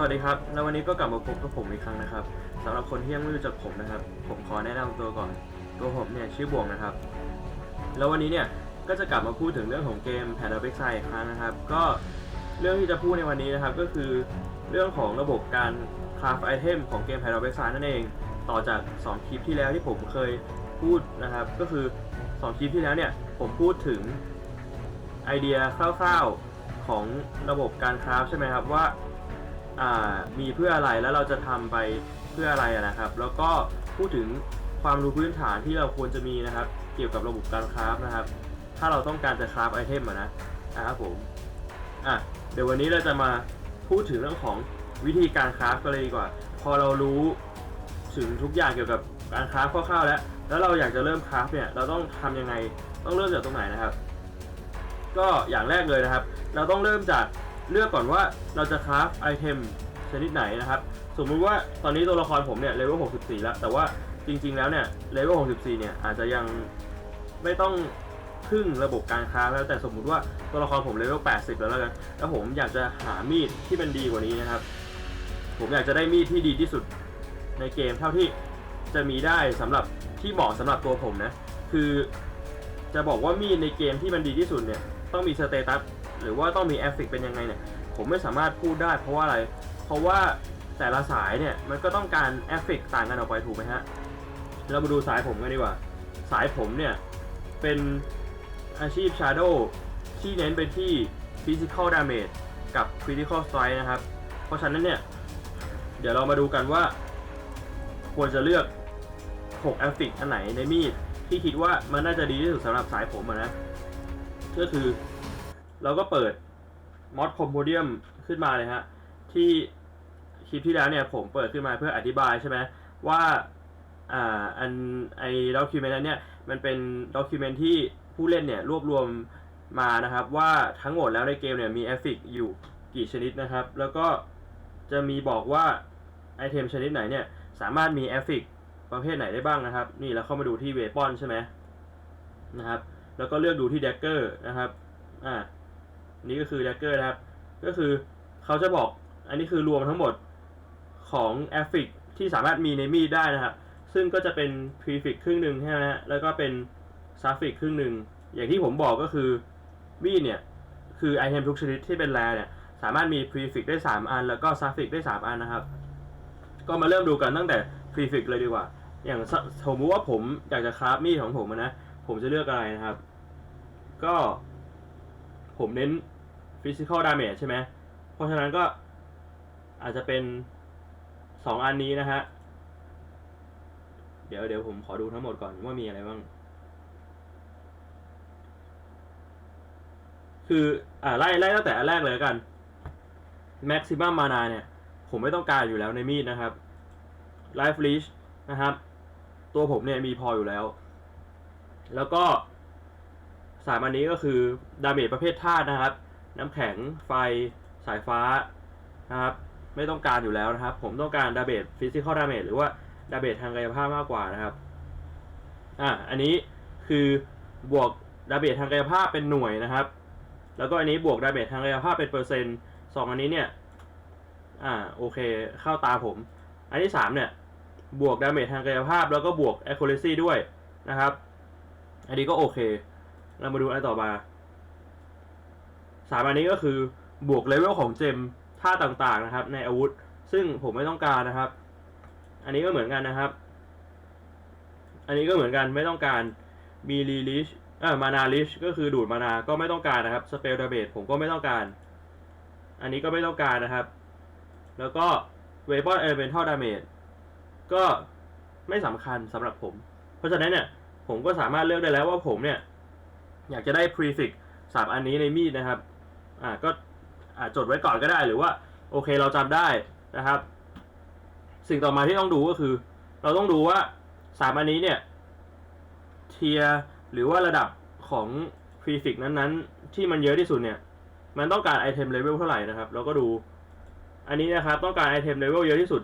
สวัสดีครับ แล้ววันนี้ก็กลับมาพบกับผมอีกครั้งนะครับสำหรับคนที่ยังไม่รู้จักผมนะครับ ผมขอแนะนำตัวก่อนตัวผมเนี่ยชื่อบวงนะครับ แล้ววันนี้เนี่ยก็จะกลับมาพูดถึงเรื่องของเกม p a n o p i x i อีกครั้งนะครับ ก็เรื่องที่จะพูดในวันนี้นะครับ ก็คือเรื่องของระบบการคราฟไอเทมของเกม p a n o p i x i นั่นเอง ต่อจาก 2 คลิปที่แล้วที่ผมเคยพูดนะครับ ก็คือ 2 คลิปที่แล้วเนี่ยผมพูดถึงไอเดียคร่าวๆของระบบการคราฟใช่ไหมครับว่า อ่ามีเพื่ออะไรแล้วเราจะทำไปเพื่ออะไรนะครับ แล้วก็พูดถึงความรู้พื้นฐานที่เราควรจะมีนะครับ เกี่ยวกับระบบการคราฟนะครับ ถ้าเราต้องการจะคราฟไอเทมะนะนะครับผมอะเดี๋ยววันนี้เราจะมาพูดถึงเรื่องของวิธีการคราฟกันเลยดีกว่า พอเรารู้ถึงทุกอย่างเกี่ยวกับการคราฟคร่าวๆแล้ว แล้วเราอยากจะเริ่มคราฟเนี่ยเราต้องทำยังไงต้องเริ่มจากตรงไหนนะครับ ก็อย่างแรกเลยนะครับ เราต้องเริ่มจาก เลือกก่อนว่าเราจะคราฟไอเทมชนิดไหนนะครับ สมมุติว่าตอนนี้ตัวละครผมเนี่ยเลเวล 64 แล้ว แต่ว่าจริง ๆ แล้วเนี่ยเลเวล 64 เนี่ยอาจจะยังไม่ต้องพึ่งระบบการค้าแล้วแต่สมมุติว่าตัวละครผมเลเวล 80 แล้วแล้วกันแล้วผมอยากจะหามีดที่เป็นดีกว่านี้นะครับ ผมอยากจะได้มีดที่ดีที่สุดในเกมเท่าที่จะมีได้สำหรับที่เหมาะสำหรับตัวผมนะ คือจะบอกว่ามีดในเกมที่มันดีที่สุดเนี่ยต้องมีสเตตัส หรือว่าต้องมีแอฟฟิกเป็นยังไงเนี่ยผมไม่สามารถพูดได้เพราะว่าอะไร เพราะว่าแต่ละสายเนี่ยมันก็ต้องการแอฟฟิกต่างกันออกไปถูกไหมฮะ เรามาดูสายผมกันดีกว่า สายผมเนี่ย เป็นอาชีพ Shadow ที่เน้นไปที่ Physical Damage กับ Critical Strike นะครับ เพราะฉะนั้นเนี่ย เดี๋ยวเรามาดูกันว่า ควรจะเลือก 6 แอฟฟิกอันไหนในมีดที่คิดว่ามันน่าจะดีที่สุดสำหรับสายผมนะ ก็คือ เราก็เปิดมอดคอมโพเดียมขึ้นมาเลยฮะ ที่คลิปที่แล้วเนี่ยผมเปิดขึ้นมาเพื่ออธิบายใช่ไหมว่าอ่าอันไอ้ด็อกิเมนต์นั้นเนี่ยมันเป็นด็อกิเมนต์ที่ผู้เล่นเนี่ยรวบรวมมานะครับ ว่าทั้งหมดแล้วในเกมเนี่ยมีแอฟฟิกอยู่กี่ชนิดนะครับ แล้วก็จะมีบอกว่าไอเทมชนิดไหนเนี่ยสามารถมีแอฟฟิกประเภทไหนได้บ้างนะครับ นี่เราเข้ามาดูที่เวปอนใช่ไหมนะครับ แล้วก็เลือกดูที่ Dagger นะครับอ่า นี่ก็คือ Dagger นะครับ ก็คือเขาจะบอกอันนี้คือรวมทั้งหมดของแอฟฟิกที่สามารถมีในมีดได้นะครับ ซึ่งก็จะเป็น prefix ครึ่งหนึ่งใช่ไหมฮะแล้วก็เป็น suffix ครึ่งหนึ่ง อย่างที่ผมบอกก็คือมีดเนี่ยคือไอเทมทุกชนิดที่เป็นแรเนี่ยสามารถมี prefix ได้ 3 อัน แล้วก็ suffix ได้ 3 อันนะครับ ก็มาเริ่มดูกันตั้งแต่ prefix เลยดีกว่า อย่างสสมมติว่าผมอยากจะคราฟมีดของผมนะ ผมจะเลือกอะไรนะครับ ก็ ผมเน้น physical damage ใช่ไหม เพราะฉะนั้นก็อาจจะเป็น 2 อันนี้นะฮะ เดี๋ยวเดี๋ยวผมขอดูทั้งหมดก่อนว่ามีอะไรบ้าง คือ อ่าไล่ไล่ตั้งแต่อันแรกเลยกัน maximum mana เนี่ย ผมไม่ต้องการอยู่แล้วในมีดนะครับ life leash นะครับ ตัวผมเนี่ยมีพออยู่แล้ว แล้วก็ สามอันนี้ก็คือดาเมจประเภทธาตุนะครับ น้ำแข็งไฟสายฟ้านะครับ ไม่ต้องการอยู่แล้วนะครับ ผมต้องการดาเมจฟิสิกอลดาเมจหรือว่าดาเมจทางกายภาพมากกว่านะครับอ่าอันนี้คือบวกดาเมจทางกายภาพเป็นหน่วยนะครับ แล้วก็อันนี้บวกดาเมจทางกายภาพเป็นเปอร์เซ็นต์สองอันนี้เนี่ยอ่าโอเคเข้าตาผม อันที่สามเนี่ยบวกดาเมจทางกายภาพแล้วก็บวก accuracy ด้วยนะครับ อันนี้ก็โอเค เรามาดูอันต่อมา สามอันนี้ก็คือบวกเลเวลของเจมท่าต่างๆนะครับ ในอาวุธ ซึ่งผมไม่ต้องการนะครับ อันนี้ก็เหมือนกันนะครับ อันนี้ก็เหมือนกันไม่ต้องการมีรีลิชเอ่อมานาลิชก็คือดูดมานาก็ไม่ต้องการนะครับสเปลดาเมจผมก็ไม่ต้องการ อันนี้ก็ไม่ต้องการนะครับ แล้วก็เวปอนเอเวนทัลดาเมจก็ไม่สำคัญสำหรับผม เพราะฉะนั้นเนี่ยผมก็สามารถเลือกได้แล้วว่าผมเนี่ย อยากจะได้ prefix สามอันนี้ในมีดนะครับอ่าก็จดไว้ก่อนก็ได้หรือว่าโอเคเราจำได้นะครับ สิ่งต่อมาที่ต้องดูก็คือ เราต้องดูว่าสามอันนี้เนี่ยเทียหรือว่าระดับของ prefix นั้นๆ ที่มันเยอะที่สุดเนี่ยมันต้องการไอเทมเลเวลเท่าไหร่นะครับ เราก็ดูอันนี้นะครับต้องการไอเทมเลเวลเยอะที่สุด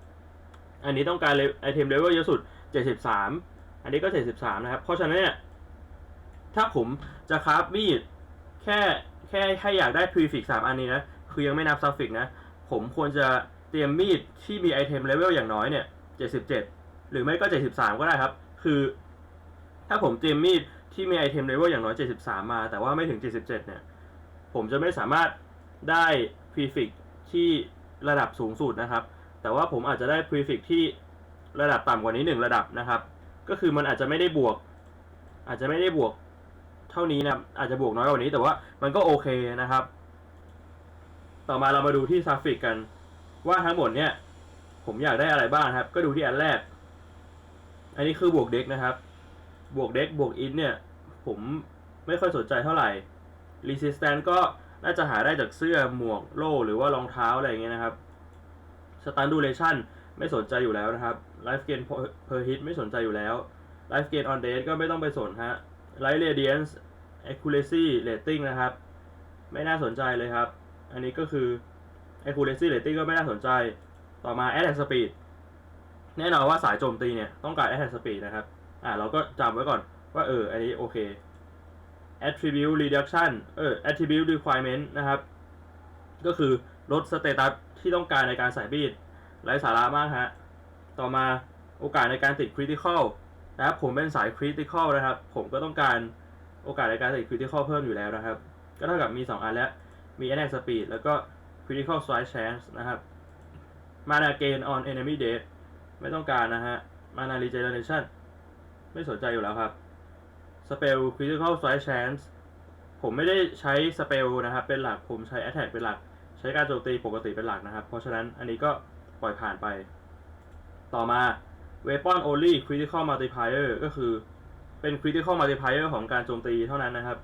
77 อันนี้ต้องการไอเทมเลเวลเยอะสุด 73 อันนี้ก็ 73 นะครับ เพราะฉะนั้นเนี่ย ถ้าผมจะคราฟมีดแค่แค่แค่อยากได้ prefix 3 อันนี้นะ คือยังไม่นับ suffix นะ ผมควรจะเตรียมมีดที่มีไอเทมเลเวลอย่างน้อยเนี่ย77 หรือไม่ก็ 73 ก็ได้ครับ คือ ถ้าผมเตรียมมีดที่มีไอเทมเลเวลอย่างน้อย 73 มา แต่ว่าไม่ถึง 77 เนี่ย ผมจะไม่สามารถได้พรีฟิกที่ระดับสูงสุดนะครับ แต่ว่าผมอาจจะได้พรีฟิกที่ระดับต่ำกว่านี้หนึ่งระดับนะครับ ก็คือมันอาจจะไม่ได้บวก อาจจะไม่ได้บวก เท่านี้นะอาจจะบวกน้อยกว่านี้แต่ว่ามันก็โอเคนะครับ ต่อมาเรามาดูที่ซัฟฟิกกัน ว่าทั้งหมดเนี่ย ผมอยากได้อะไรบ้างครับ ก็ดูที่อันแรก อันนี้คือบวกเด็กนะครับ บวกเด็กบวกอินเนี่ย ผมไม่ค่อยสนใจเท่าไหร่ Resistance ก็น่าจะหาได้จากเสื้อหมวกโล่หรือว่ารองเท้าอะไรอย่างเงี้ยนะครับ Stun Duration ไม่สนใจอยู่แล้วนะครับ Life Gain per hit ไม่สนใจอยู่แล้ว Life Gain on Death ก็ไม่ต้องไปสนฮะ Light Radiance Accuracy Rating นะครับ ไม่น่าสนใจเลยครับ อันนี้ก็คือ accuracy rating ก็ไม่น่าสนใจ ต่อมา attack speed แน่นอนว่าสายโจมตีเนี่ย ต้องการ attack speed นะครับ อ่าเราก็จำไว้ก่อนว่าเออ อันนี้โอเค attribute reduction เออ attribute requirement นะครับ ก็คือลดสเตตัสที่ต้องการในการใส่บีดไร้สาระมากฮะ ต่อมาโอกาสในการติด critical นะครับผมเป็นสาย critical นะครับ ผมก็ต้องการโอกาสในการติด critical เพิ่มอยู่แล้วนะครับ ก็เท่ากับมี 2 อันแล้ว มี attack speed แล้วก็ critical strike chance นะครับ mana gain on enemy death ไม่ต้องการนะฮะ mana regeneration ไม่สนใจอยู่แล้วครับ spell critical strike chance ผมไม่ได้ใช้ spell นะครับเป็นหลักผมใช้ attack เป็นหลัก ใช้การโจมตีปกติเป็นหลักนะครับ เพราะฉะนั้นอันนี้ก็ปล่อยผ่านไป ต่อมา weapon only critical multiplier ก็คือเป็น critical multiplier ของการโจมตีเท่านั้นนะครับ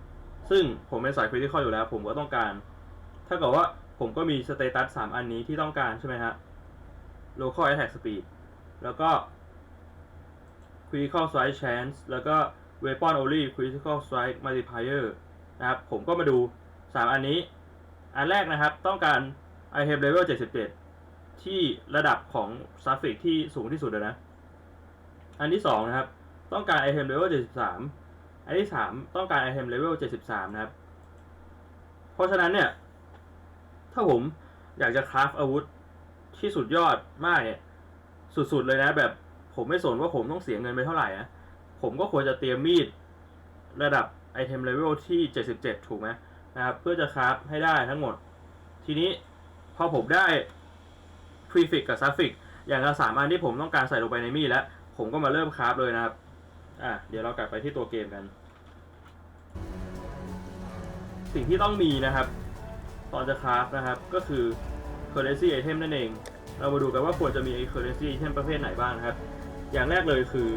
ซึ่งผมเป็นสาย critical อยู่แล้ว ผมก็ต้องการ ถ้าเกิดว่าผมก็มีสเตตัส3อันนี้ที่ต้องการใช่ไหมฮะ local attack speed แล้วก็ critical strike chance แล้วก็ weapon only critical strike multiplier นะครับ ผมก็มาดู 3 อันนี้ อันแรกนะครับต้องการ item level 77 ที่ระดับของ suffix ที่สูงที่สุดเลยนะ อันที่2นะครับ ต้องการ item level 73อันที่3ต้องการ item level 73นะครับ เพราะฉะนั้นเนี่ย ถ้าผมอยากจะคราฟอาวุธที่สุดยอดมากเนี่ยสุดๆเลยนะ แบบผมไม่สนว่าผมต้องเสียเงินไปเท่าไหร่นะผมก็ควรจะเตรียมมีดระดับไอเทมเลเวลที่ 77 ถูกไหมนะครับ เพื่อจะคราฟให้ได้ทั้งหมด ทีนี้พอผมได้ prefix กับ suffix อย่างละสามอันที่ผมต้องการใส่ลงไปในมีดแล้ว ผมก็มาเริ่มคราฟเลยนะครับ อะเดี๋ยวเรากลับไปที่ตัวเกมกัน สิ่งที่ต้องมีนะครับ ตอนจะคราฟนะครับ ก็คือ currency item นั่นเอง เรามาดูกันว่าควรจะมี currency item ประเภทไหนบ้างนะครับ อย่างแรกเลยคือ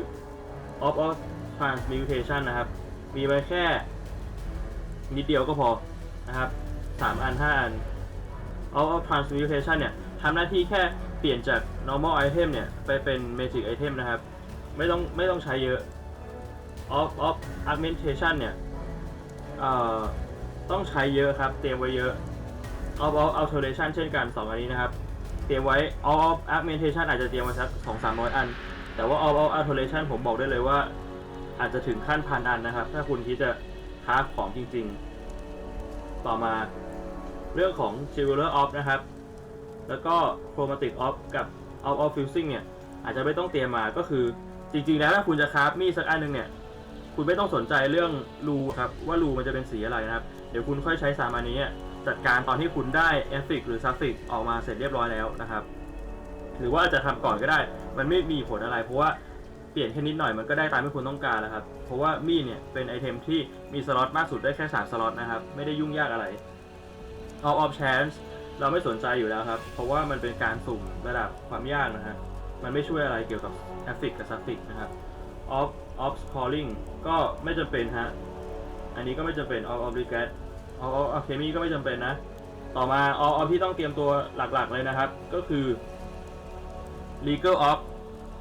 off of transmutation นะครับ มีไว้แค่ นิดเดียวก็พอนะครับสามอันห้าอัน off of transmutation เนี่ยทำหน้าที่แค่เปลี่ยนจาก normal item เนี่ย ไปเป็น magic item นะครับ ไม่ต้องไม่ต้องใช้เยอะ off of augmentation เนี่ยต้องใช้เยอะครับ เตรียมไว้เยอะ off of alteration เช่นกัน2อันนี้นะครับ เตรียมไว้ off of augmentation อาจจะเตรียมไว้สัก2 3 0 0อัน แต่ว่า off of alteration ผมบอกได้เลยว่า อาจจะถึงขั้นพันอันนะครับ ถ้าคุณคิดจะคราของจริง ๆ ต่อมาเรื่องของ Jewelry Off นะครับ แล้วก็ Chromatic Off กับ Off of Fusing เนี่ยอาจจะไม่ต้องเตรียมมาก็คือ จริงๆแล้วถ้าคุณจะคราฟมีดสักอันหนึ่งเนี่ย คุณไม่ต้องสนใจเรื่องรูครับว่ารูมันจะเป็นสีอะไรนะครับ เดี๋ยวคุณค่อยใช้สามอันนี้จัดการตอนที่คุณได้ e f f i c หรือ Suffix ออกมาเสร็จเรียบร้อยแล้วนะครับ หรือว่าจะทำก่อนก็ได้ มันไม่มีผลอะไร เพราะว่าเปลี่ยนแค่นิดหน่อยมันก็ได้ตามที่คุณต้องการแล้วครับ เพราะว่ามีดเนี่ยเป็นไอเทมที่มีสล็อตมากสุดได้แค่3สล็อตนะครับ ไม่ได้ยุ่งยากอะไร All of Chance เราไม่สนใจอยู่แล้วครับ เพราะว่ามันเป็นการสุ่มระดับความยากนะฮะ มันไม่ช่วยอะไรเกี่ยวกับ a f f i c กับ Suffix นะครับ Off Off Scoring ก็ไม่จำเป็นฮะ อันนี้ก็ไม่จำเป็น Off of Regret Off of Alchemy ก็ไม่จำเป็นนะ ต่อมา Off of ที่ต้องเตรียมตัวหลักๆเลยนะครับ ก็คือ Legal Off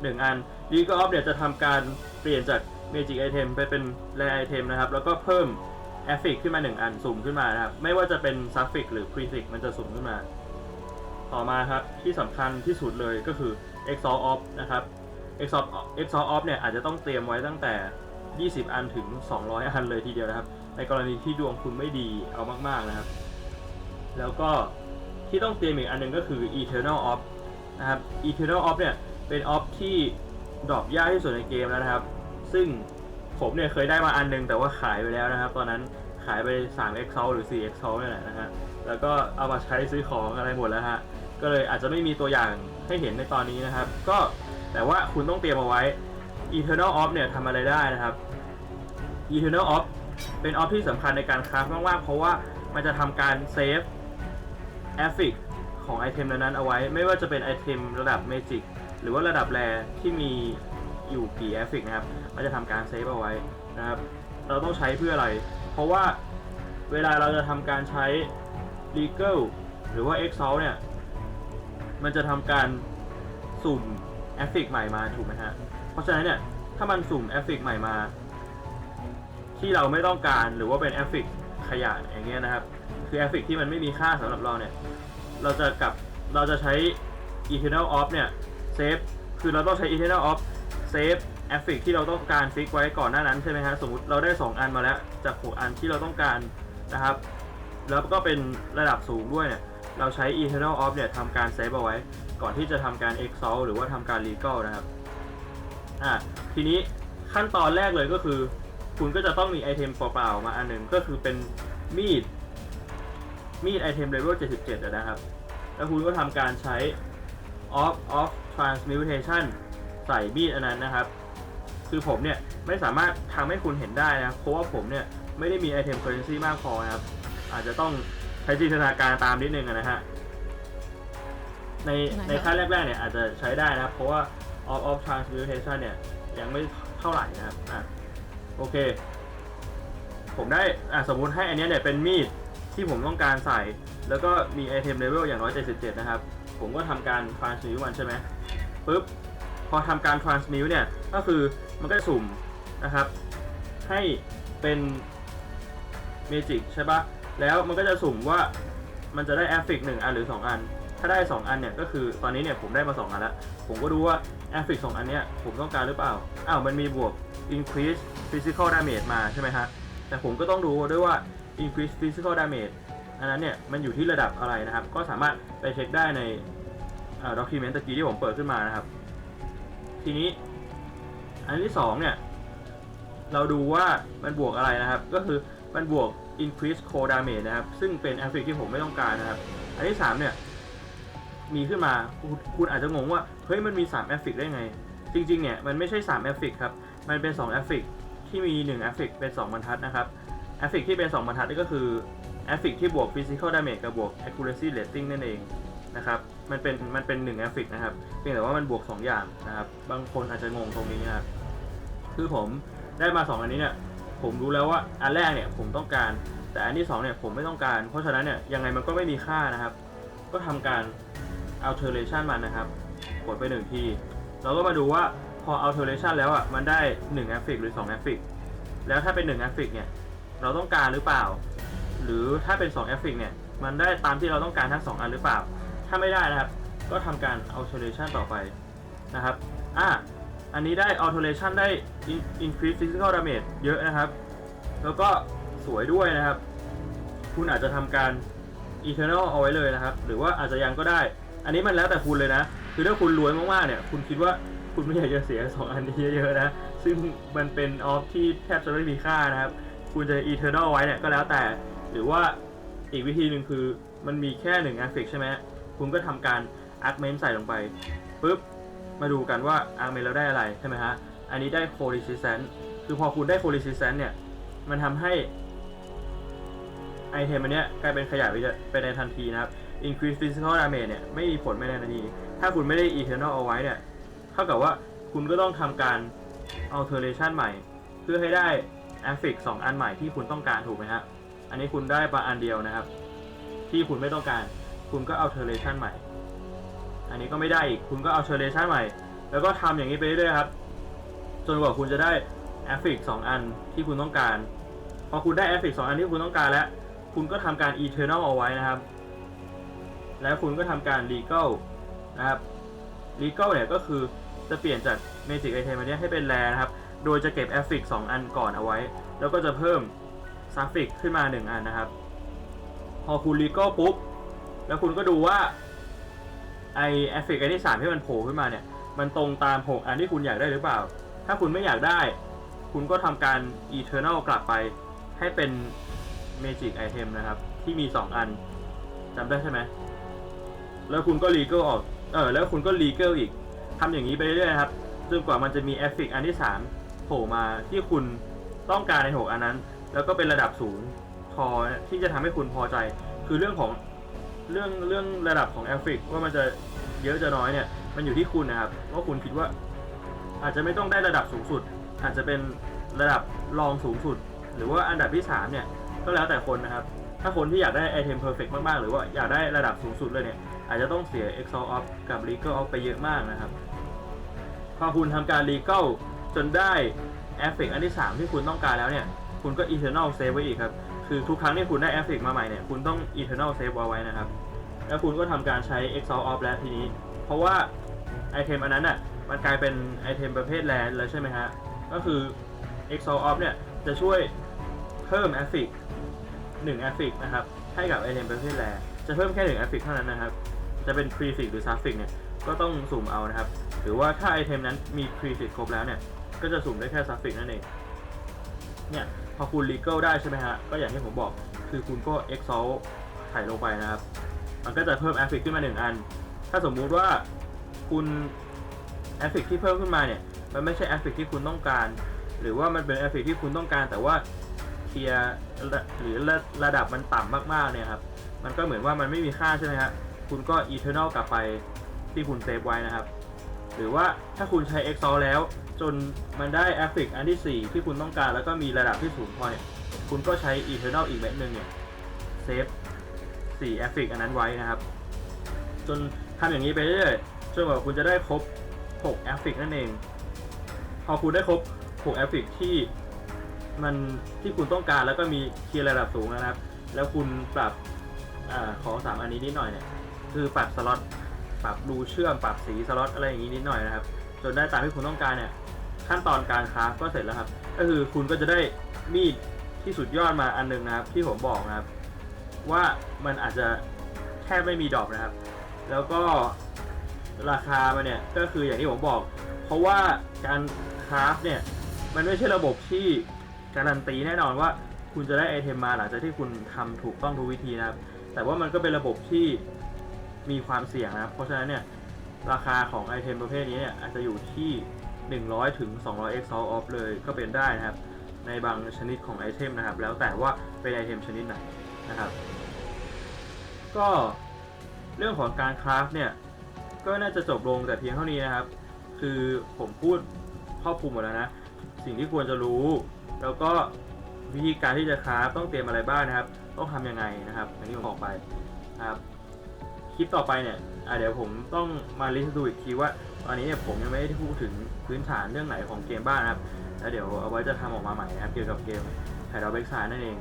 หนึ่งอัน Legal Off เนี่ยจะทำการเปลี่ยนจาก Magic Item ไปเป็น Rare Item นะครับ แล้วก็เพิ่ม a f f i c ขึ้นมา 1 อันสุ่มขึ้นมานะครับ ไม่ว่าจะเป็น Suffix หรือ Prefix มันจะสุ่มขึ้นมา ต่อมาครับที่สำคัญที่สุดเลยก็คือ Exalt Off นะครับ Exalt Exalt Off เนี่ยอาจจะต้องเตรียมไว้ตั้งแต่ 20 อันถึง 200 อันเลยทีเดียวนะครับ ในกรณีที่ดวงคุณไม่ดีเอามากๆนะครับ แล้วก็ที่ต้องเตรียมอีกอันหนึงก็คือ Eternal Off นะครับ Eternal Off เนี่ยเป็นออฟที่ดรอปยากที่สุดในเกมแล้วนะครับ ซึ่งผมเนี่ยเคยได้มาอันหนึงแต่ว่าขายไปแล้วนะครับ ตอนนั้นขายไป3 x c o หรือ4 x c o นี่แหละนะฮะแล้วก็เอามาใช้ซื้อของอะไรหมดแล้วฮะ ก็เลยอาจจะไม่มีตัวอย่างให้เห็นในตอนนี้นะครับ ก็แต่ว่าคุณต้องเตรียมเอาไว้ Eternal Off เนี่ยทำอะไรได้นะครับ Eternal Off เป็นออฟที่สำคัญในการคราฟมากๆเพราะว่ามันจะทำการเซฟแอฟฟิกของไอเทมนั้นๆเอาไว้ ไม่ว่าจะเป็นไอเทมระดับเมจิกหรือว่าระดับแรที่มีอยู่กี่แอฟฟิกนะครับ มันจะทำการเซฟเอาไว้นะครับ เราต้องใช้เพื่ออะไร เพราะว่าเวลาเราจะทำการใช้ legal หรือว่า exalt เนี่ย มันจะทำการสุ่มแอฟฟิกใหม่มาถูกไหมฮะ เพราะฉะนั้นเนี่ยถ้ามันสุ่มแอฟฟิกใหม่มา ที่เราไม่ต้องการหรือว่าเป็นแอฟฟิกขยะอย่างเงี้ยนะครับ คือแอฟฟิกที่มันไม่มีค่าสำหรับเราเนี่ย เราจะกลับเราจะใช้ eternal off เนี่ยเซฟคือเราต้องใช้ eternal off เซฟแอฟฟิกที่เราต้องการฟิกไว้ก่อนหน้านั้นใช่ไหมฮะสมมติเราได้ 2 อันมาแล้วจาก6อันที่เราต้องการนะครับ แล้วก็เป็นระดับสูงด้วยเนี่ย เราใช้ eternal off เนี่ยทำการเซฟเอาไว้ ก่อนที่จะทำการ exalt หรือว่าทำการ legal นะครับอะทีนี้ขั้นตอนแรกเลยก็คือ คุณก็จะต้องมีไอเทมเปล่าๆมาอันหนึ่งก็คือเป็นมีด มีดไอเทมเลเวล77นะครับ แล้วคุณก็ทำการใช้ off off transmutation ใส่มีดอันนั้นนะครับ คือผมเนี่ยไม่สามารถทำให้คุณเห็นได้นะเพราะว่าผมเนี่ยไม่ได้มีไอเทม currency มากพอนะครับ อาจจะต้อง ช้จินตนาการตามนิดนึงอะนะฮะ ในไหนครับในขั้นแรกๆเนี่ยอาจจะใช้ได้นะครับ เพราะว่า off off transmutation เนี่ย ยังไม่เท่าไหร่นะครับอะโอเค ผมได้อะสมมุติให้อันเนี้ยเนี่ยเป็นมีดที่ผมต้องการใส่ แล้วก็มีไอเทมเลเวลอย่างน้อย77นะครับ ผมก็ทำการ transmute มันใช่ไหมปุ๊บ พอทำการ transmute เนี่ย ก็คือมันก็จะสุ่มนะครับ ให้เป็นเมจิกใช่ปะ แล้วมันก็จะสุ่มว่ามันจะได้แอฟฟิกหนึ่งอันหรือ 2 อัน ถ้าได้ 2 อันเนี่ยก็คือตอนนี้เนี่ยผมได้มา 2 อันแล้ว ผมก็ดูว่าแอฟฟิก2อันเนี้ยผมต้องการหรือเปล่า อ้าวมันมีบวก increase physical damage มาใช่ไหมฮะ แต่ผมก็ต้องดูด้วยว่า increase physical damage อันนั้นเนี่ยมันอยู่ที่ระดับอะไรนะครับ ก็สามารถไปเช็คได้ในเอ่อ document ตะกี้ที่ผมเปิดขึ้นมานะครับ ทีนี้อันที่สองเนี่ยเราดูว่ามันบวกอะไรนะครับ ก็คือ มันบวก increase core damage นะครับ ซึ่งเป็น a f f i c ที่ผมไม่ต้องการนะครับ อันที่สามเนี่ย มีขึ้นมาคุณคุณอาจจะงงว่า เฮ้ยมันมี3 a f f i c ได้ไง จริง ๆ เนี่ย มันไม่ใช่3 a f f i c ครับ มันเป็น2 a f f i c ที่มี1 a f f i c เป็น 2 บรรทัดนะครับ a f f i c ที่เป็น 2 บรรทัดนี่ก็คือ a f f i c ที่บวก physical damage กับบวก accuracy rating นั่นเองนะครับ มันเป็นมันเป็น1 a f f i c นะครับ เพียงแต่ว่ามันบวก 2 อย่างนะครับ บางคนอาจจะงงตรงนี้นะครับ คือผมได้มา 2 อันนี้เนี่ย ผมรู้แล้วว่าอันแรกเนี่ยผมต้องการ แต่อันที่2เนี่ยผมไม่ต้องการ เพราะฉะนั้นเนี่ยยังไงมันก็ไม่มีค่านะครับ ก็ทำการ alteration มันนะครับ กดไปหนึ่งทีเราก็มาดูว่าพอ alteration แล้วอะมันได้1 a f f i c หรือ2 a f f i c แล้วถ้าเป็น1 a f f i c เนี่ยเราต้องการหรือเปล่า หรือถ้าเป็น2 a f f i c เนี่ยมันได้ตามที่เราต้องการทั้ง 2 อันหรือเปล่า ถ้าไม่ได้นะครับ ก็ทำการ alteration ต่อไปนะครับอะ อันนี้ได้ alteration ได้ increase physical damage เยอะนะครับ แล้วก็สวยด้วยนะครับ คุณอาจจะทำการ eternal เอาไว้เลยนะครับ หรือว่าอาจจะยังก็ได้ อันนี้มันแล้วแต่คุณเลยนะ คือถ้าคุณรวยมากๆเนี่ย คุณคิดว่าคุณไม่อยากจะเสีย 2 อันนี้เยอะๆนะ ซึ่งมันเป็นออฟที่แทบจะไม่มีค่านะครับ คุณจะ eternal ไว้เนี่ยก็แล้วแต่ หรือว่าอีกวิธีหนึ่งคือมันมีแค่1 a f f i c ใช่ไหมคุณก็ทำการ augment ใส่ลงไปปุ๊บ มาดูกันว่า augment เราได้อะไรใช่ไหมฮะ อันนี้ได้ co resistance คือพอคุณได้ co resistance เนี่ย มันทำให้ไอเทมอันเนี้ยกลายเป็นขยายไปจะไปในทันทีนะครับ increase physical damage เนี่ยไม่มีผลไม่ในทันที ถ้าคุณไม่ได้ eternal เอาไว้เนี่ย เท่ากับว่าคุณก็ต้องทำการ alteration ใหม่ เพื่อให้ได้ a f f i c 2อันใหม่ที่คุณต้องการถูกไหมฮะ อันนี้คุณได้มาอันเดียวนะครับ ที่คุณไม่ต้องการ คุณก็ alteration ใหม่ อันนี้ก็ไม่ได้อีก คุณก็ alteration ใหม่ แล้วก็ทำอย่างนี้ไปเรื่อยๆครับ จนกว่าคุณจะได้ a f f i c 2อันที่คุณต้องการ พอคุณได้ a f f i c 2อันที่คุณต้องการแล้ว คุณก็ทำการ eternal เอาไว้นะครับ แล้วคุณก็ทำการ legal นะครับ legal เนี่ยก็คือจะเปลี่ยนจาก magic item อันเนี้ยให้เป็น rare นะครับ โดยจะเก็บ a f f i c 2อันก่อนเอาไว้ แล้วก็จะเพิ่ม suffix ขึ้นมา 1 อันนะครับ พอคุณ legal ปุ๊บ แล้วคุณก็ดูว่า ไอเอฟเฟกต์อันที่สามที่มันโผล่ขึ้นมาเนี่ย มันตรงตามหกอันที่คุณอยากได้หรือเปล่า ถ้าคุณไม่อยากได้ คุณก็ทำการ Eternal กลับไปให้เป็น Magic Item นะครับ ที่มี 2 อันจำได้ใช่ไหม แล้วคุณก็ Legal ออก เออ แล้วคุณก็ Legal อีกทำอย่างนี้ไปเรื่อยๆครับจนกว่ามันจะมี e f f e c t อันที่3โผล่มาที่คุณต้องการใน 6 อันนั้น แล้วก็เป็นระดับสูงพอที่จะทำให้คุณพอใจ คือเรื่องของ เรื่องเรื่องระดับของ e f f e c t ว่ามันจะเยอะจะน้อยเนี่ย มันอยู่ที่คุณนะครับว่าคุณคิดว่า อาจจะไม่ต้องได้ระดับสูงสุด อาจจะเป็นระดับรองสูงสุด หรือว่าอันดับที่3เนี่ยก็แล้วแต่คนนะครับ ถ้าคนที่อยากได้ไอเทมเพอร์เฟกมากๆ หรือว่าอยากได้ระดับสูงสุดเลยเนี่ย อาจจะต้องเสีย Excel Off กับ Legal Off ไปเยอะมากนะครับ พอคุณทำการ Legal จนได้ Effect อันที่ 3 ที่คุณต้องการแล้วเนี่ย คุณก็ Eternal Save ไว้อีกครับ คือทุกครั้งที่คุณได้ Effect มาใหม่เนี่ย คุณต้อง Eternal Save เอาไว้นะครับ แล้วคุณก็ทำการใช้ Excel Off แล้วทีนี้ เพราะว่าไอเทมอันนั้นอะ มันกลายเป็นไอเทมประเภทแลนแล้วใช่ไหมฮะ ก็คือ Excel Off เนี่ย จะช่วยเพิ่ม e f f e c t 1 e f f e c t นะครับ ให้กับไอเทมประเภทแลจะเพิ่มแค่1 e f f e c t เท่านั้นนะครับ จะเป็น prefix หรือ suffix เนี่ย ก็ต้องสุ่มเอานะครับ หรือว่าถ้าไอเทมนั้นมี prefix ครบแล้วเนี่ย ก็จะสุ่มได้แค่ suffix นั่นเอง เนี่ย อคุณ legal ได้ใช่ไหมฮะ ก็อย่างที่ผมบอกคือคุณก็ excel ใส่ลงไปนะครับ มันก็จะเพิ่ม e f f e c t ขึ้นมาหนึ่งอัน ถ้าสมมุติว่าคุณ e f f e c t ที่เพิ่มขึ้นมาเนี่ย มันไม่ใช่ e f f e c t ที่คุณต้องการ หรือว่ามันเป็น e f f e c t ที่คุณต้องการ แต่ว่าเทียร์หรือระระดับมันต่ำมากๆเนี่ยครับ มันก็เหมือนว่ามันไม่มีค่าใช่ไหมฮะ คุณก็ eternal กลับไปที่คุณเซฟไว้นะครับ หรือว่าถ้าคุณใช้ Excel แล้ว จนมันได้ e f f e c t อันที่ 4 ที่คุณต้องการแล้วก็มีระดับที่สูงพอเนี่ย คุณก็ใช้ eternal อีกเม็ดหนึ่งเนี่ยเซฟ4 e f f e c t อันนั้นไว้นะครับ จนทำอย่างนี้ไปเรื่อยๆจนกว่าคุณจะได้ครบ6 e f f e c t นั่นเอง พอคุณได้ครบ6 e f f e c t ที่มันที่คุณต้องการแล้วก็มีเคียร์ระดับสูงนะครับ แล้วคุณปรับอของสามอันนี้นิดหน่อยเนี่ย คือปรับสล็อต ปรับรูเชื่อม ปรับสีสล็อตอะไรอย่างนี้นิดหน่อยนะครับ จนได้ตามที่คุณต้องการเนี่ย ขั้นตอนการคราฟก็เสร็จแล้วครับ ก็คือคุณก็จะได้มีดที่สุดยอดมาอันหนึงนะครับ ที่ผมบอกนะครับ ว่ามันอาจจะแทบไม่มีดอปนะครับ แล้วก็ราคามันเนี่ยก็คืออย่างที่ผมบอก เพราะว่าการคราฟเนี่ยมันไม่ใช่ระบบที่การันตีแน่นอนว่าคุณจะได้ไอเทมมาหลังจากที่คุณทำถูกต้องทุกวิธีนะครับ แต่ว่ามันก็เป็นระบบที่มีความเสี่ยงนะครับ เพราะฉะนั้นเนี่ยราคาของไอเทมประเภทนี้เนี่ยอาจจะอยู่ที่ 100 ถึง 200 x off เลยก็เป็นได้นะครับ ในบางชนิดของไอเทมนะครับ แล้วแต่ว่าเป็นไอเทมชนิดไหนนะครับ ก็เรื่องของการคราฟเนี่ยก็น่าจะจบลงแต่เพียงเท่านี้นะครับ คือผมพูดครอบคลุมหมดแล้วนะ สิ่งที่ควรจะรู้ แล้วก็วิธีการที่จะคราฟต้องเตรียมอะไรบ้างนะครับ ต้องทำยังไงนะครับอย่างที่ผมบอกไปนะครับ คลิปต่อไปเนี่ยอะเดี๋ยวผมต้องมาลิสต์ดูอีกทีว่า ตอนนี้เนี่ยผมยังไม่ได้พูดถึงพื้นฐานเรื่องไหนของเกมบ้างนะครับ แล้วเดี๋ยวเอาไว้จะทำออกมาใหม่นะครับเกี่ยวกับเกมไฮดรอเบกซายนั่นเอง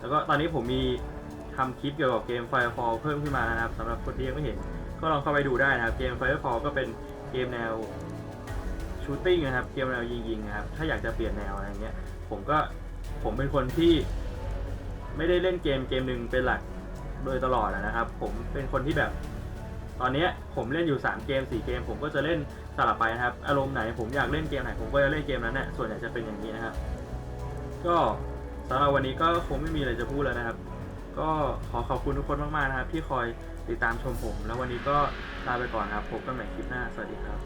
แล้วก็ตอนนี้ผมมีทำคลิปเกี่ยวกับเกม Firefall เพิ่มขึ้นมานะครับสำหรับคนที่ยังไม่เห็น ก็ลองเข้าไปดูได้นะครับ เกม Firefall ก็เป็นเกมแนวชูตติ้งนะครับ เกมแนวยิงๆนะครับ ถ้าอยากจะเปลี่ยนแนวอะไรเงี้ย ผมก็ผมเป็นคนที่ไม่ได้เล่นเกมเกมหนึ่งเป็นหลักโดยตลอดนะครับ ผมเป็นคนที่แบบ ตอนนี้ผมเล่นอยู่ 3 เกม 4 เกม ผมก็จะเล่นสลับไปนะครับ อารมณ์ไหนผมอยากเล่นเกมไหนผมก็จะเล่นเกมนั้นแหละส่วนใหญ่จะเป็นอย่างนี้นะครับ ก็สำหรับวันนี้ก็คงไม่มีอะไรจะพูดแล้วนะครับ ก็ขอขอบคุณทุกคนมากๆนะครับที่คอยติดตามชมผม แล้ววันนี้ก็ลาไปก่อนครับพบกันใหม่คลิปหน้า สวัสดีครับ